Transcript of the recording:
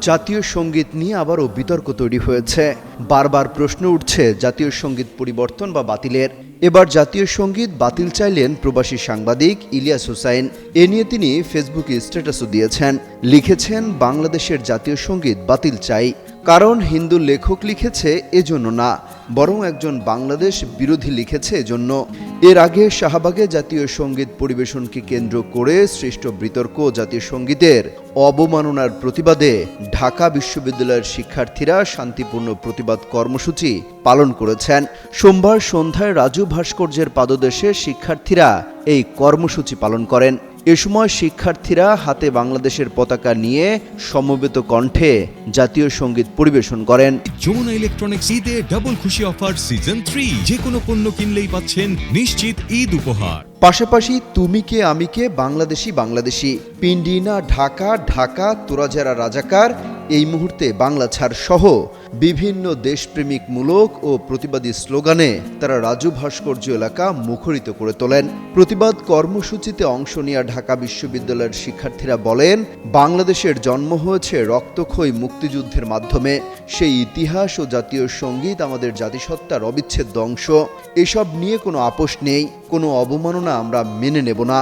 জাতীয় সংগীত নিয়ে আবারও বিতর্ক তৈরি হয়েছে। বারবার প্রশ্ন উঠছে জাতীয় সংগীত পরিবর্তন বা বাতিলের। এবার জাতীয় সংগীত বাতিল চাইলেন প্রবাসী সাংবাদিক ইলিয়াস হুসাইন। এ নিয়ে তিনি ফেসবুকে স্ট্যাটাসও দিয়েছেন। লিখেছেন, বাংলাদেশের জাতীয় সংগীত বাতিল চাই। কারণ হিন্দু লেখক লিখেছে এজন্য না, বরং একজন বাংলাদেশ বিরোধী লিখেছে এজন্য। এর আগে শাহবাগে জাতীয় সংগীত পরিবেশনকে কেন্দ্র করে সৃষ্ট বিতর্ক জাতীয় সঙ্গীতের অবমাননার প্রতিবাদে ঢাকা বিশ্ববিদ্যালয়ের শিক্ষার্থীরা শান্তিপূর্ণ প্রতিবাদ কর্মসূচি পালন করেছেন। সোমবার সন্ধ্যায় রাজু ভাস্কর্যের পাদদেশে শিক্ষার্থীরা এই কর্মসূচি পালন করেন। এ সময় শিক্ষার্থীরা হাতে বাংলাদেশের পতাকা নিয়ে সমবেত কণ্ঠে জাতীয় সংগীত পরিবেশন করেন। যমুনা ইলেকট্রনিক্স ঈদে ডাবল খুশি অফার সিজন থ্রি যে কোনো পণ্য কিনলেই পাচ্ছেন নিশ্চিত ঈদ উপহার। পাশাপাশি তুমি কে আমি কে বাংলাদেশি বাংলাদেশি। পিন্ডিনা ঢাকা ঢাকা তোরা যারা রাজাকার এই মুহূর্তে বাংলা ছাড় সহ বিভিন্ন দেশপ্রেমিক মূলক ও প্রতিবাদী স্লোগানে তারা রাজু ভাস্কর্য এলাকা মুখরিত করে তোলেন। প্রতিবাদ কর্মসূচিতে অংশ নেওয়া ঢাকা বিশ্ববিদ্যালয়ের শিক্ষার্থীরা বলেন, বাংলাদেশের জন্ম হয়েছে রক্তক্ষয়ী মুক্তিযুদ্ধের মাধ্যমে। সেই ইতিহাস ও জাতীয় সংগীত আমাদের জাতিসত্তার অবিচ্ছেদ্য অংশ। এসব নিয়ে কোনো আপোষ নেই, কোনো অবমাননা আমরা মেনে নেব না।